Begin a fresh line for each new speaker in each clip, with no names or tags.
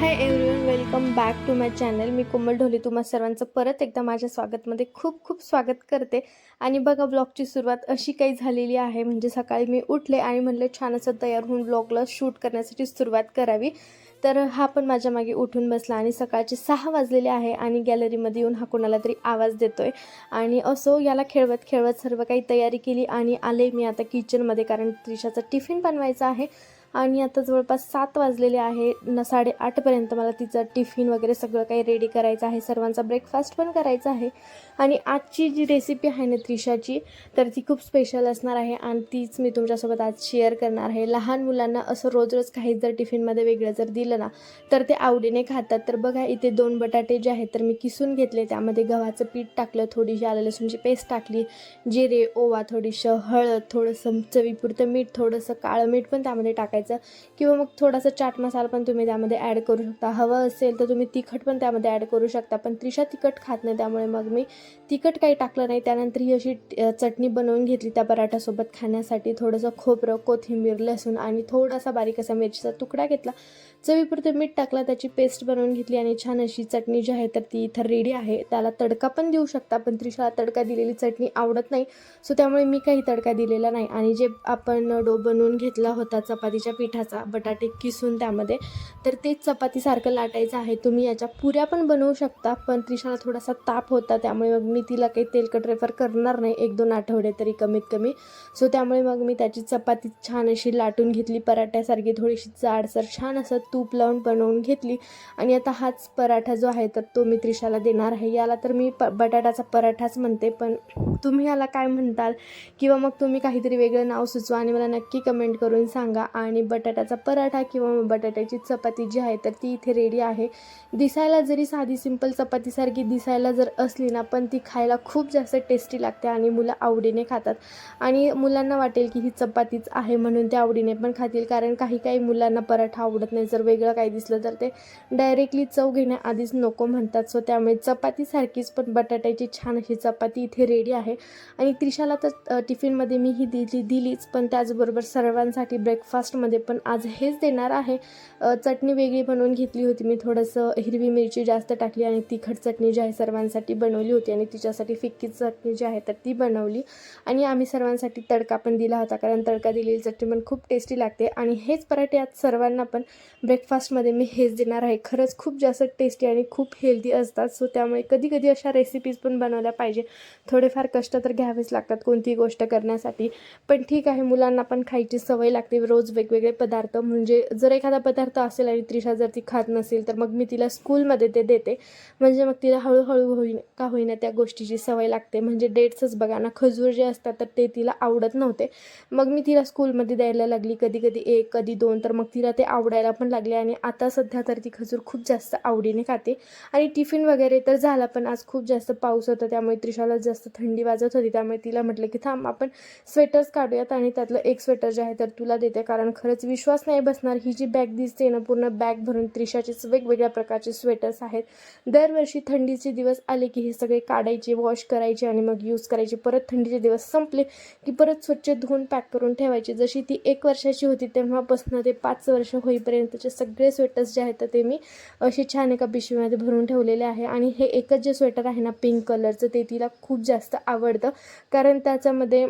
Welcome back to my channel. मी कोमल ढोले. तुम्हा सर्वांचं परत एकदा माझ्या स्वागतमध्ये खूप खूप स्वागत करते. आणि बघा ब्लॉगची सुरुवात अशी काही झालेली आहे. म्हणजे सकाळी मी उठले आणि म्हणले छान असं तयार होऊन ब्लॉगला शूट करण्यासाठी सुरुवात करावी. तर हा पण माझ्या मागे उठून बसला आणि सकाळचे सहा वाजलेले आहे आणि गॅलरीमध्ये येऊन हा कोणाला तरी आवाज देतो आहे आणि असो याला खेळवत खेळवत सर्व काही तयारी केली आणि आले मी आता किचनमध्ये कारण त्रिशाचा टिफिन बनवायचा आहे. आणि आता जवळपास सात वाजलेले आहे न साडेआठपर्यंत मला तिचं टिफिन वगैरे सगळं काही रेडी करायचं आहे. सर्वांचा ब्रेकफास्ट पण करायचा आहे. आणि आजची जी रेसिपी आहे ना त्रिशाची तर ती खूप स्पेशल असणार आहे आणि तीच मी तुमच्यासोबत आज शेअर करणार आहे. लहान मुलांना असं रोज रोज काही जर टिफिनमध्ये वेगळं जर दिलं ना तर ते आवडीने खातात. तर बघा इथे दोन बटाटे जे आहेत तर मी किसून घेतले. त्यामध्ये गव्हाचं पीठ टाकलं थोडीशी आलं लसूणची पेस्ट टाकली जिरे ओवा थोडीशी हळद थोडंसं चवीपुरतं मीठ थोडंसं काळं मीठ पण त्यामध्ये टाकायचं किंवा मग थोडासा चाट मसाला पण तुम्ही त्यामध्ये ॲड करू शकता. हवं असेल तर तुम्ही तिखट पण त्यामध्ये ॲड करू शकता. पण त्रिशा तिखट खात नाही त्यामुळे मग मी तिखट काही टाकलं नाही. त्यानंतर ही अशी चटणी बनवून घेतली त्या पराठ्यासोबत खाण्यासाठी. थोडंसं खोबरं कोथिंबीर लसूण आणि थोडासा बारीक असा मिरचीचा तुकडा घेतला. चवीपुरते मीठ टाकला त्याची पेस्ट बनवून घेतली आणि छान अशी चटणी जी आहे तर ती इथं रेडी आहे. त्याला तडका पण देऊ शकता पण त्रिशाला तडका दिलेली चटणी आवडत नाही. सो त्यामुळे मी काही तडका दिलेला नाही. आणि जे आपण डो बनवून घेतला होता चपातीच्या पिठाचा बटाटे किसून त्यामध्ये. तर तेच चपातीसारखं लाटायचं आहे. तुम्ही याच्या पुऱ्या पण बनवू शकता पण त्रिशाला थोडासा ताप होता त्यामुळे मग मी तिला काही तेलकट रेफर करणार नाही. एक दोन आठवडे तरी कमीत कमी. सो त्यामुळे मग मी त्याची चपाती छान अशी लाटून घेतली. पराठ्यासारखी थोडीशी जाडसर छान असं तूप लावून बनवून घेतली. आणि आता हाच पराठा जो आहे तर तो मी त्रिशाला देणार आहे. याला तर मी प बटाट्याचा पराठाच म्हणते पण तुम्ही याला काय म्हणताल? किंवा मग तुम्ही काहीतरी वेगळं नाव सुचवा आणि मला नक्की कमेंट करून सांगा. आणि आणि बटाट्याचा पराठा किंवा बटाट्याची चपाती जी आहे तर ती इथे रेडी आहे. दिसायला जरी साधी सिंपल चपातीसारखी दिसायला जर असली ना पण ती खायला खूप जास्त टेस्टी लागते आणि मुलं आवडीने खातात. आणि मुलांना वाटेल की ही चपातीच आहे म्हणून ते आवडीने पण खातील कारण काही काही मुलांना पराठा आवडत नाही. जर वेगळं काही दिसलं तर ते डायरेक्टली चव घेण्याआधीच नको म्हणतात. सो त्यामुळे चपातीसारखीच पण बटाट्याची छान अशी चपाती इथे रेडी आहे. आणि त्रिशाला तर टिफिनमध्ये मी ही दिली दिलीच पण त्याचबरोबर सर्वांसाठी ब्रेकफास्टमध्ये पण आज हेच देणार आहे. चटणी वेगळी बनवून घेतली होती. मी थोडंसं हिरवी मिरची जास्त टाकली आणि तिखट चटणी जी आहे सर्वांसाठी बनवली होती आणि तिच्यासाठी फिक्की चटणी जी आहे तर ती बनवली. आणि आम्ही सर्वांसाठी तडका पण दिला होता कारण तडका दिलेली चटणी पण खूप टेस्टी लागते. आणि हेच पराठे आज सर्वांना पण ब्रेकफास्टमध्ये मी हेच देणार आहे. खरंच खूप जास्त टेस्टी आणि खूप हेल्दी असतात. सो त्यामुळे कधी कधी अशा रेसिपीज पण बनवल्या पाहिजे. थोडेफार कष्ट तर घ्यावेच लागतात कोणतीही गोष्ट करण्यासाठी. पण ठीक आहे मुलांना पण खायची सवय लागते. रोज वेगवेगळे पदार्थ म्हणजे जर एखादा पदार्थ असेल आणि त्रिशा जर ती खात नसेल तर मग मी तिला स्कूलमध्ये ते देते. म्हणजे मग तिला हळूहळू होईन का होईना त्या गोष्टीची सवय लागते. म्हणजे डेट्सच बघा ना खजूर जे असतात तर ते तिला आवडत नव्हते. मग मी तिला स्कूलमध्ये द्यायला लागली. कधी कधी एक कधी दोन तर मग तिला ते आवडायला पण लागले. आणि आता सध्या तर ती खजूर खूप जास्त आवडीने खाते. आणि टिफिन वगैरे तर झाला पण आज खूप जास्त पाऊस होता. त्यामुळे त्रिशाला जास्त थंडी वाजत होती. त्यामुळे तिला म्हटलं की थांब आपण स्वेटर्स काढूयात आणि त्यातलं एक स्वेटर जे आहे तर तुला देते. कारण ख खरंच विश्वास नाही बसणार. ही जी बॅग दिसते ना पूर्ण बॅग भरून त्रिशाचेच वेगवेगळ्या प्रकारचे स्वेटर्स आहेत. दरवर्षी थंडीचे दिवस आले की हे सगळे काढायचे वॉश करायचे आणि मग यूज करायचे. परत थंडीचे दिवस संपले की परत स्वच्छ धुवून पॅक करून ठेवायचे. जशी ती एक वर्षाची होती तेव्हापासून ते पाच वर्ष होईपर्यंतचे सगळे स्वेटर्स जे आहेत ते मी असे छान एका पिशवीमध्ये भरून ठेवलेले आहे. आणि हे एकच जे स्वेटर आहे ना पिंक कलरचं ते तिला खूप जास्त आवडतं. कारण त्याच्यामध्ये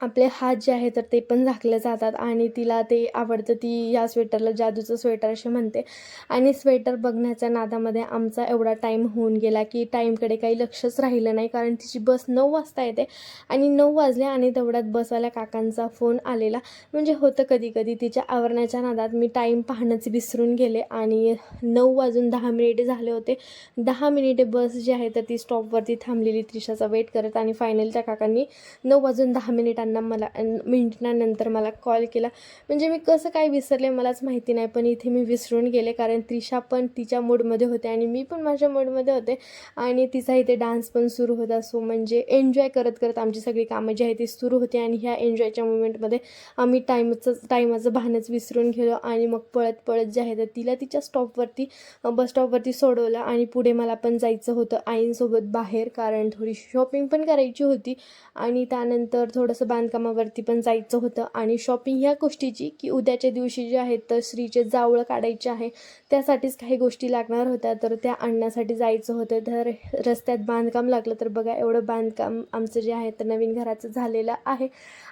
आपले हात जे आहे तर ते पण झाकले जातात आणि तिला ते आवडतं ती या स्वेटरला जादूचं स्वेटर असे म्हणते. आणि स्वेटर बघण्याच्या नादामध्ये आमचा एवढा टाईम होऊन गेला की टाईमकडे काही लक्षच राहिलं नाही कारण तिची बस नऊ वाजता येते आणि नऊ वाजले आणि तेवढ्यात बसवाल्या काकांचा फोन आलेला. म्हणजे होतं कधी कधी तिच्या आवरण्याच्या नादात मी टाईम पाहणंच विसरून गेले आणि नऊ वाजून दहा मिनिटे झाले होते. दहा मिनिटे बस जी आहे तर ती स्टॉपवरती थांबलेली. त्रिशाचा वेट करत आणि फायनल त्या काकांनी नऊ वाजून दहा मिनिटांनी मला अन- मिनिटानंतर मला कॉल केला. म्हणजे मी कसं काय विसरले मलाच माहिती नाही पण इथे मी विसरून गेले कारण त्रिशा पण तिच्या मूडमध्ये होते आणि मी पण माझ्या मूडमध्ये होते. आणि तिचा इथे डान्स पण सुरू होता सो म्हणजे एन्जॉय करत करत आमची सगळी कामं जी आहे ती सुरू होती आणि ह्या एन्जॉयच्या मुवमेंटमध्ये आम्ही टाईमचं टाईमाचं भानच विसरून गेलो आणि मग पळत पळत जे आहे तर तिला तिच्या स्टॉपवरती बस स्टॉपवरती सोडवलं आणि पुढे मला पण जायचं होतं आईंसोबत बाहेर कारण थोडी शॉपिंग पण करायची होती. आणि त्यानंतर थोडंसं बांधकामावरती पण जायचं होतं. आणि शॉपिंग ह्या गोष्टीची की उद्याच्या दिवशी जे आहेत तर श्रीचे जावळं काढायचे आहे त्यासाठीच काही गोष्टी लागणार होत्या. तर त्या आणण्यासाठी जायचं होतं. तर रस्त्यात बांधकाम लागलं तर बघा एवढं बांधकाम आमचं जे आहे तर नवीन घराचं झालेलं आहे.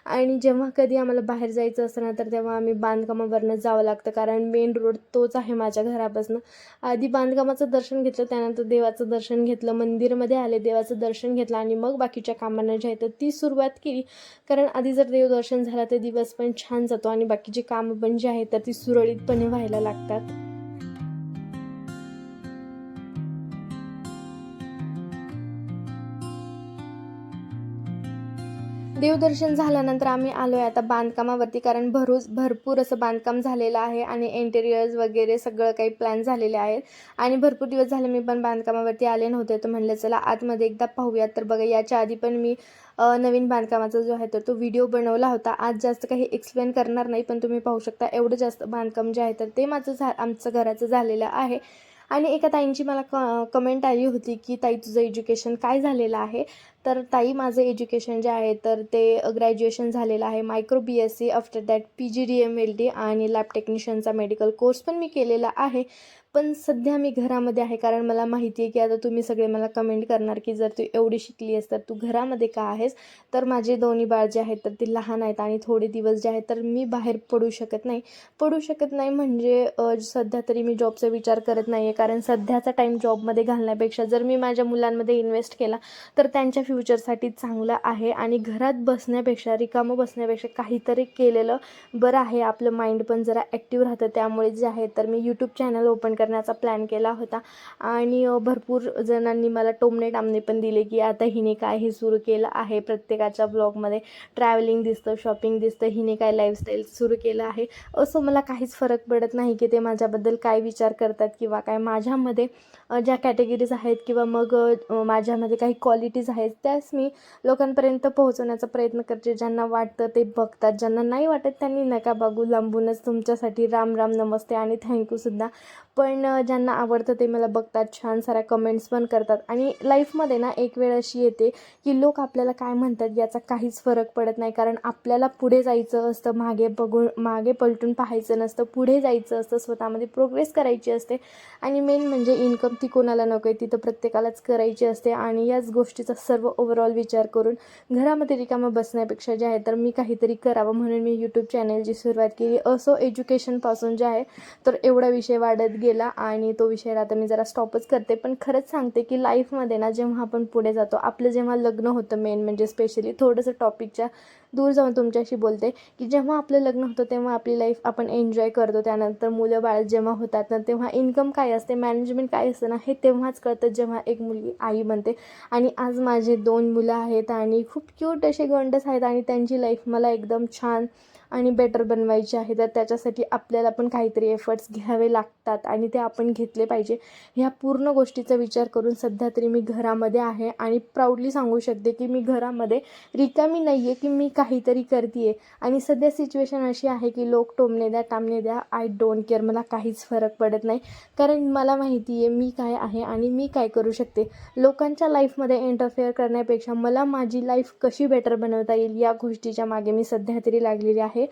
आणि जेव्हा कधी आम्हाला बाहेर जायचं असतं ना तर तेव्हा आम्ही बांधकामावरनं जावं लागतं. कारण मेन रोड तोच आहे माझ्या घरापासून. आधी बांधकामाचं दर्शन घेतलं त्यानंतर देवाचं दर्शन घेतलं मंदिरमध्ये आले देवाचं दर्शन घेतलं आणि मग बाकीच्या कामांना जे आहे तर ती सुरुवात केली. कारण आधी जर देवदर्शन झालं तर दिवस पण छान जातो आणि बाकीची कामं पण जी आहेत तर ती सुरळीतपणे व्हायला लागतात. देवदर्शन झाल्यानंतर आम्ही आलो आहे आता बांधकामावरती कारण भरूच भरपूर असं बांधकाम झालेलं आहे आणि इंटेरियर्स वगैरे सगळं काही प्लॅन झालेले आहेत. आणि भरपूर दिवस झाले मी पण बांधकामावरती आले नव्हते तर म्हणलं चला आतमध्ये एकदा पाहूयात. तर बघा याच्या आधी पण मी नवीन बांधकामाचा जो आहे तर तो व्हिडिओ बनवला होता. आज जास्त काही एक्सप्लेन करणार नाही पण तुम्ही पाहू शकता एवढं जास्त बांधकाम जे आहे तर ते माझं झा आमचं घराचं झालेलं आहे. आणि एका ताईंची मला क कमेंट आली होती की ताई तुझं एज्युकेशन काय झालेलं आहे? तर ताई माझं एज्युकेशन जे आहे तर ते ग्रॅज्युएशन झालेलं आहे. Micro B S C after that P G D M L D आणि लॅब टेक्निशियनचा मेडिकल कोर्स पण मी केलेला आहे. पण सध्या मी घरामध्ये आहे कारण मला माहिती आहे की आता तुम्ही सगळे मला कमेंट करणार की जर तू एवढी शिकली आहेस तर तू घरामध्ये का आहेस? तर माझे दोन्ही बाळ जे आहेत तर ते लहान आहेत आणि थोडे दिवस जे आहेत तर मी बाहेर पडू शकत नाही. पडू शकत नाही म्हणजे सध्या तरी मी जॉबचा विचार करत नाही आहे कारण सध्याचा टाईम जॉबमध्ये घालण्यापेक्षा जर मी माझ्या मुलांमध्ये इन्व्हेस्ट केला तर त्यांच्या फ्युचरसाठी चांगलं आहे आणि घरात बसण्यापेक्षा रिकामं बसण्यापेक्षा काहीतरी केलेलं बरं आहे. आपलं माइंड पण जरा ॲक्टिव्ह राहतं. त्यामुळे जे आहे तर मी यूट्यूब चॅनल ओपन करण्याचा प्लॅन केला होता. आणि भरपूर जणांनी मला टोमणे टामणे पण दिले की आता हिने काय हे सुरू केलं आहे प्रत्येकाच्या ब्लॉगमध्ये ट्रॅव्हलिंग दिसतं शॉपिंग दिसतं हिने काय लाईफस्टाईल सुरू केलं आहे. असं मला काहीच फरक पडत नाही की ते माझ्याबद्दल काय विचार करतात किंवा काय. माझ्यामध्ये ज्या कॅटेगरीज आहेत किंवा मग माझ्यामध्ये काही क्वालिटीज आहेत त्याच मी लोकांपर्यंत पोहोचवण्याचा प्रयत्न करते. ज्यांना वाटतं ते बघतात. ज्यांना नाही वाटत त्यांनी नका बघू. लांबूनच तुमच्यासाठी राम राम नमस्ते आणि थँक्यूसुद्धा पण ज्यांना आवडतं ते मला बघतात छान साऱ्या कमेंट्स पण करतात. आणि लाईफमध्ये ना एक वेळ अशी येते की लोक आपल्याला काय म्हणतात याचा काहीच फरक पडत नाही. कारण आपल्याला पुढे जायचं असतं मागे बघून मागे पलटून पाहायचं नसतं पुढे जायचं असतं स्वतःमध्ये प्रोग्रेस करायची असते. आणि मेन म्हणजे इन्कम ती कोणाला नको आहे ती तर प्रत्येकालाच करायची असते. आणि याच गोष्टीचा सर्व ओव्हरऑल विचार करून घरामध्ये रिकामं बसण्यापेक्षा जे आहे तर मी काहीतरी करावं म्हणून मी यूट्यूब चॅनलची सुरुवात केली. असो एज्युकेशनपासून जे आहे तर एवढा विषय वाढत गेला आणि तो विषय आता मी जरा स्टॉपच करते. पण खरंच सांगते की लाईफमध्ये ना जेव्हा आपण पुढे जातो आपलं जेव्हा लग्न होतं मेन म्हणजे स्पेशली थोडंसं टॉपिकच्या दूर जाऊन तुमच्याशी बोलते की जेव्हा आपलं लग्न होतं तेव्हा आपली लाईफ आपण एन्जॉय करतो. त्यानंतर मुलं बाळ जेव्हा होतात ना तेव्हा इन्कम काय असते मॅनेजमेंट काय असतं ना हे तेव्हाच कळतं जेव्हा एक मुलगी आई बनते. आणि आज माझे दोन मुलं आहेत आणि खूप क्यूट असे गंडस आहेत आणि त्यांची लाईफ मला एकदम छान आणि बेटर बनवायची आहे तर त्याच्यासाठी आपल्याला पण काहीतरी एफर्ट्स घ्यावे लागतात आणि ते आपण घेतले पाहिजे. ह्या पूर्ण गोष्टीचा विचार करून सध्या तरी मी घरामध्ये आहे आणि प्राऊडली सांगू शकते की मी घरामध्ये रिकामी नाही आहे की मी काहीतरी करते आहे आणि सध्या सिच्युएशन अशी आहे की लोक टोमणे द्या टामणे द्या आय डोंट केअर मला काहीच फरक पडत नाही. कारण मला माहिती आहे मी काय आहे आणि मी काय करू शकते. लोकांच्या लाईफमध्ये इंटरफेअर करण्यापेक्षा मला माझी लाईफ कशी बेटर बनवता येईल या गोष्टीच्या मागे मी सध्या तरी लागलेली आहे. आहे.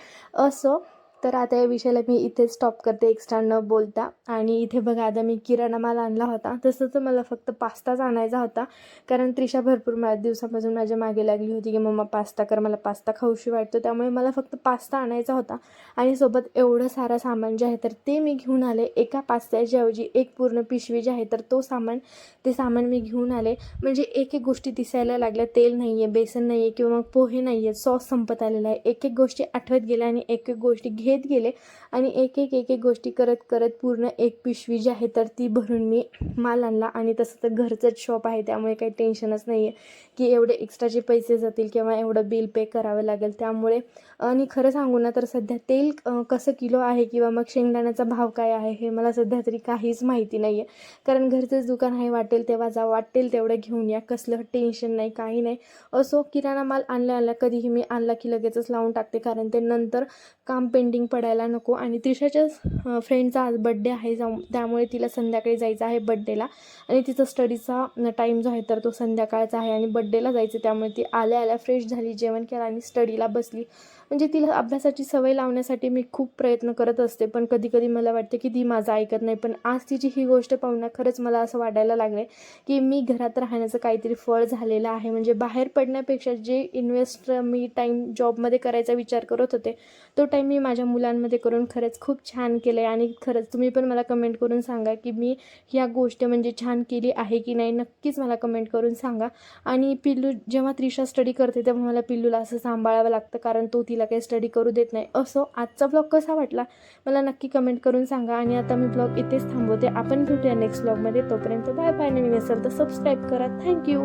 असं तर आता या विषयाला मी इथेच स्टॉप करते. एक्स्ट्रा न बोलता. आणि इथे बघा आता मी किराणा माल आणला होता. तसं तर मला फक्त पास्ताच आणायचा होता. कारण त्रिशा भरपूर माझ्या दिवसापासून माझ्या मागे लागली होती की मम्मा पास्ता कर. मला पास्ता खाऊशी वाटतो. त्यामुळे मला फक्त पास्ता आणायचा होता. आणि सोबत एवढं सारं सामान जे आहे तर ते मी घेऊन आले. एका पास्त्याच्या ऐवजी एक पूर्ण पिशवी जी आहे तर तो सामान ते सामान मी घेऊन आले. म्हणजे एक एक गोष्टी दिसायला लागल्या. तेल नाही आहे बेसन नाही आहे किंवा मग पोहे नाही आहेत सॉस संपत आलेला आहे. एक एक गोष्टी आठवत गेल्या आणि एक एक गोष्टी घे घेत गेले. आणि एक एक एक एक गोष्टी करत करत पूर्ण एक पिशवी जी आहे तर ती भरून मी माल आणला. आणि तसं तर घरचंच शॉप आहे त्यामुळे काही टेन्शनच नाही आहे की एवढे एक्स्ट्राचे पैसे जातील किंवा एवढं बिल पे करावं लागेल. त्यामुळे आणि खरं सांगू ना तर सध्या तेल कसं किलो आहे किंवा मग शेंगदाण्याचा भाव काय आहे हे मला सध्या तरी काहीच माहिती नाही आहे कारण घरचंच दुकान आहे वाटेल तेव्हा जा वाटेल तेवढं घेऊन या. कसलं टेन्शन नाही काही नाही. असो किराणा माल आणल्या आणला कधीही मी आणला की लगेचच लावून टाकते. कारण ते नंतर काम पेंडिंग पडायला नको. आणि त्रिशाच्या फ्रेंडचा आज बड्डे आहे. जाऊ त्यामुळे तिला संध्याकाळी जायचं आहे बड्डेला आणि तिचा स्टडीचा टाईम जो आहे तर तो संध्याकाळचा आहे. आणि बड्डेला जायचं त्यामुळे ती आल्या आल्या फ्रेश झाली. जेवण केलं आणि स्टडीला बसली. म्हणजे तिला अभ्यासाची सवय लावण्यासाठी मी खूप प्रयत्न करत असते. पण कधी कधी मला वाटते की ती माझं ऐकत नाही. पण आज तिची ही गोष्ट पाहून खरंच मला असं वाटायला लागले की मी घरात राहण्याचं काहीतरी फळ झालेलं आहे. म्हणजे बाहेर पडण्यापेक्षा जे इन्व्हेस्ट मी टाईम जॉबमध्ये करायचा विचार करत होते तो टाईम मी माझ्या मुलांमध्ये करून खरंच खूप छान केलं आहे आणि खरंच तुम्ही पण मला कमेंट करून सांगा की मी ह्या गोष्ट म्हणजे छान केली आहे की नाही नक्कीच मला कमेंट करून सांगा. आणि पिल्लू जेव्हा त्रिशा स्टडी करते तेव्हा मला पिल्लूला असं सांभाळावं लागतं कारण तो तिला काही स्टडी करू देत नाही. असो आजचा ब्लॉग कसा वाटला? मला नक्की कमेंट करून सांगा. आणि आता मी ब्लॉग इथेच थांबवते. आपण भेटूया नेक्स्ट ब्लॉगमध्ये तोपर्यंत बाय बाय नवीन असेल तर सबस्क्राईब करा. थँक्यू